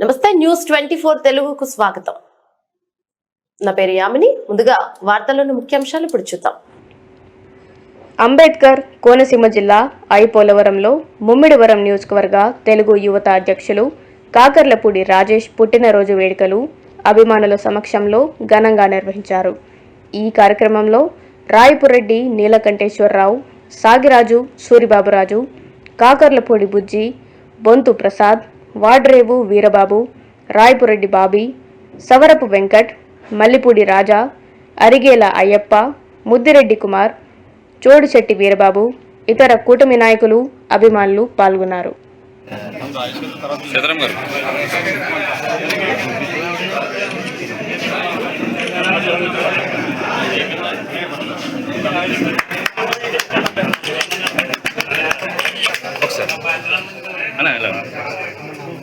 నమస్తే news twenty four తెలుగుకు స్వాగతం. నా పేరు యామిని. ముందుగా వార్తల్లోని ముఖ్యాంశాలు ఇప్పుడు చూద్దాం. అంబేద్కర్ కోనసీమ జిల్లా ఐపోలవరంలో ముమ్మిడివరం నియోజకవర్గ తెలుగు యువత అధ్యక్షులు కాకర్లపూడి రాజేష్ పుట్టినరోజు వేడుకలు అభిమానుల సమక్షంలో ఘనంగా నిర్వహించారు. ఈ కార్యక్రమంలో రాయపురెడ్డి నీలకంఠేశ్వరరావు సాగిరాజు సూరిబాబురాజు కాకర్లపూడి బుజ్జి బొంతు ప్రసాద్ వాడ్రేవు వీరబాబు రాయపురెడ్డి బాబీ సవరపు వెంకట్ మల్లిపూడి రాజా అరిగేల అయ్యప్ప ముద్దిరెడ్డి కుమార్ చోడుశెట్టి వీరబాబు ఇతర కూటమి నాయకులు అభిమానులు పాల్గొన్నారు. ఒకసారి. అన్న